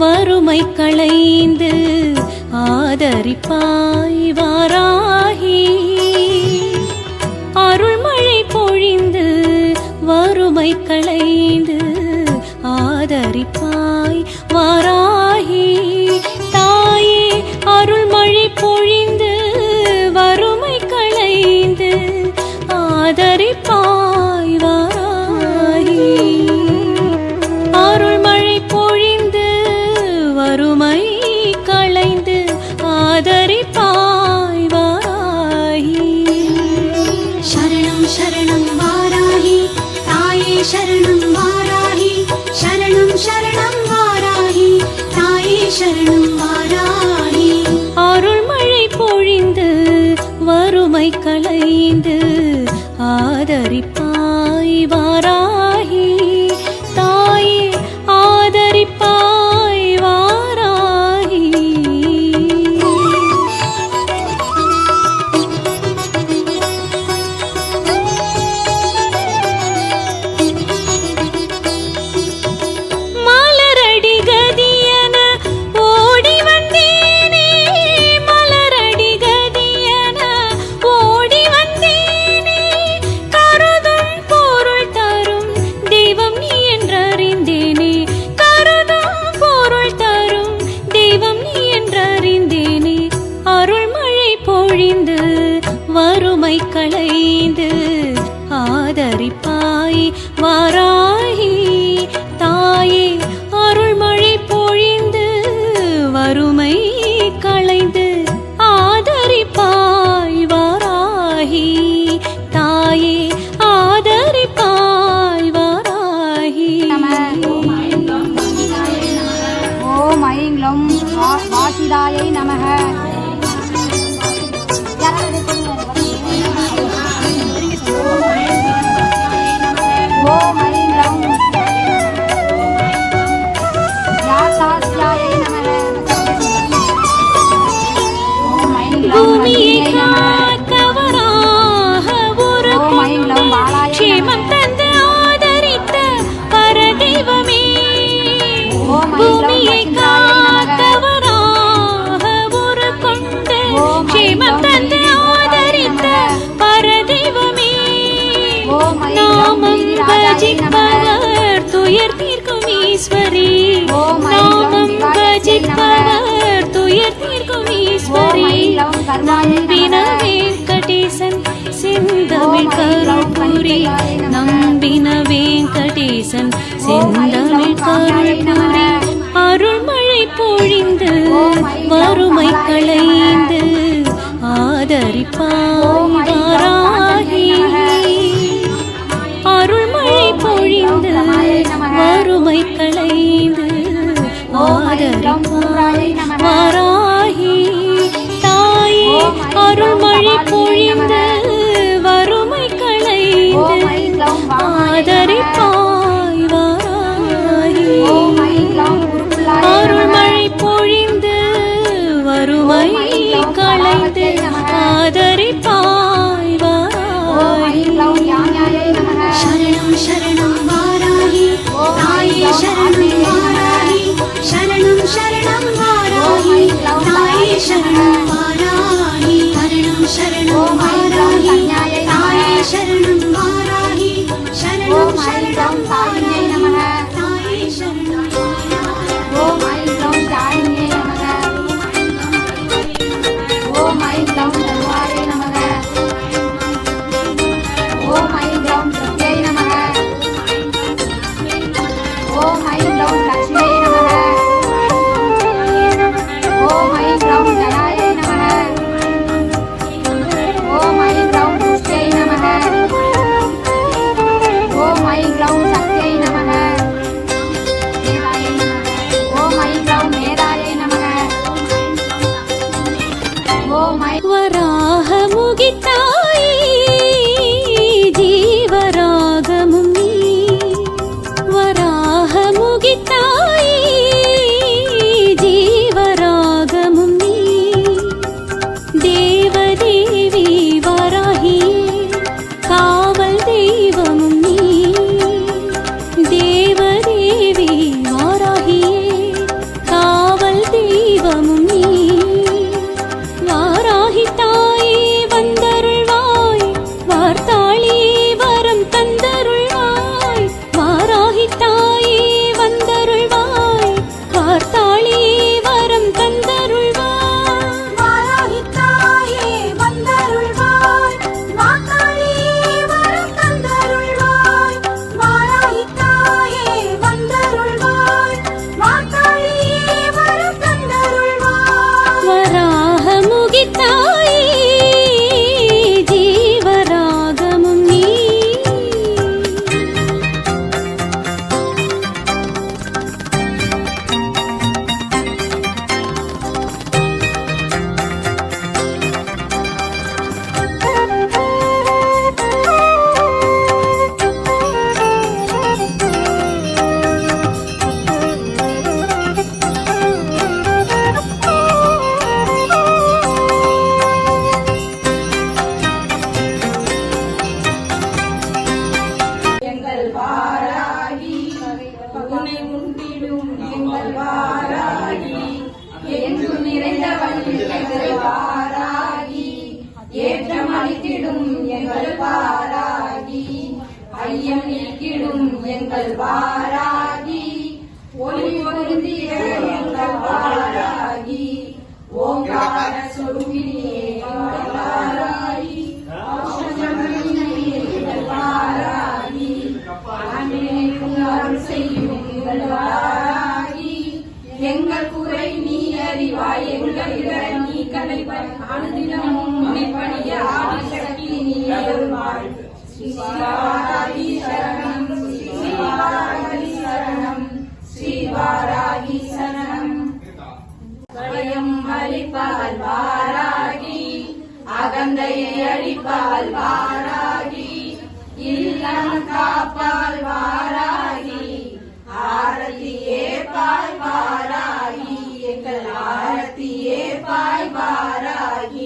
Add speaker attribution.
Speaker 1: வறுமை களைந்து ஆதரிப்பாய்வா
Speaker 2: शरणं वाराहि शरणं शरणं वाराहि ताये शरणं वाराहि
Speaker 1: அருள்மழை பொழிந்து வறுமை களைந்து ஆதரிப்பாய்
Speaker 3: வாரா கோவிந்தாயை நமக.
Speaker 1: ஈஸ்வரி நாமம் பஜிப்பவர் துயர் தீர்க்கும் ஈஸ்வரி.
Speaker 3: நம்பினவே
Speaker 1: கட்டேசன் சிந்தமிழ் கருப்பூரி நம்பின வெங்கடேசன் சிந்தமிழ் கருப்பூரி அருள்மழை பொழிந்து வறுமை களைந்து
Speaker 4: ஆதரிப்பார். எங்கள் பாராகி ஒளி பொருந்திய எங்கள் பாராகி ஓங்கார சொருகினியே எங்கள் வாராகி எங்கள் வாராகி ஆண்டவனுக்கு அருள் செய்யும் எங்கள் எங்கள் குறை நீ அறிவாய் எங்களிடம் நீ கலைப்பாய் அனுதினமும் பணிய ஆதிசக்தி நீ அருள்வாய். சிவா அழிப்பால் வாராகி அகந்தையை அழிப்பால் வாராகி இல்லம் காப்பால் வாராகி ஆரத்தியே பாய் வாராகி எங்கள் ஆரத்தியே பாய் வாராகி